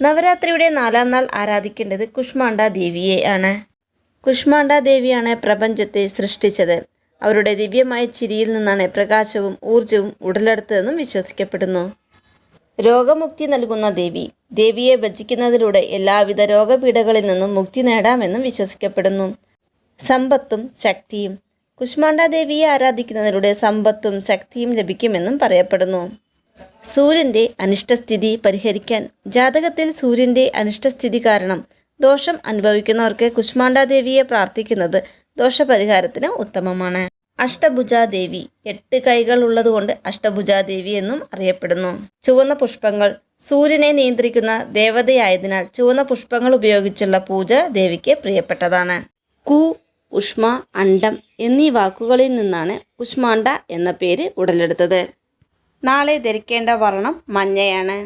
നവരാത്രിയുടെ നാലാം നാൾ ആരാധിക്കേണ്ടത് കുഷ്മാണ്ട ദേവിയെ ആണ്. കുഷ്മാണ്ട ദേവിയാണ് പ്രപഞ്ചത്തെ സൃഷ്ടിച്ചത്. അവരുടെ ദിവ്യമായ ചിരിയിൽ നിന്നാണ് പ്രകാശവും ഊർജവും ഉടലെടുത്തതെന്നും വിശ്വസിക്കപ്പെടുന്നു. രോഗമുക്തി നൽകുന്ന ദേവി. ദേവിയെ ഭജിക്കുന്നതിലൂടെ എല്ലാവിധ രോഗപീഠകളിൽ നിന്നും മുക്തി നേടാമെന്നും വിശ്വസിക്കപ്പെടുന്നു. സമ്പത്തും ശക്തിയും. കുഷ്മാണ്ട ദേവിയെ ആരാധിക്കുന്നതിലൂടെ സമ്പത്തും ശക്തിയും ലഭിക്കുമെന്നും പറയപ്പെടുന്നു. സൂര്യന്റെ അനിഷ്ടസ്ഥിതി പരിഹരിക്കാൻ ജാതകത്തിൽ സൂര്യന്റെ അനിഷ്ടസ്ഥിതി കാരണം ദോഷം അനുഭവിക്കുന്നവർക്ക് കുഷ്മാണ്ടാദേവിയെ പ്രാർത്ഥിക്കുന്നത് ദോഷപരിഹാരത്തിന് ഉത്തമമാണ്. അഷ്ടഭുജാദേവി എട്ട് കൈകൾ ഉള്ളതുകൊണ്ട് അഷ്ടഭുജാദേവി എന്നും അറിയപ്പെടുന്നു. ചുവന്ന പുഷ്പങ്ങൾ സൂര്യനെ നിയന്ത്രിക്കുന്ന ദേവതയായതിനാൽ ചുവന്ന പുഷ്പങ്ങൾ ഉപയോഗിച്ചുള്ള പൂജ ദേവിക്ക് പ്രിയപ്പെട്ടതാണ്. കു ഉഷ്മ അണ്ടം എന്നീ വാക്കുകളിൽ നിന്നാണ് കുഷ്മാണ്ട എന്ന പേര് ഉടലെടുത്തത്. നാളെ ധരിക്കേണ്ട വർണം മഞ്ഞയാണ്.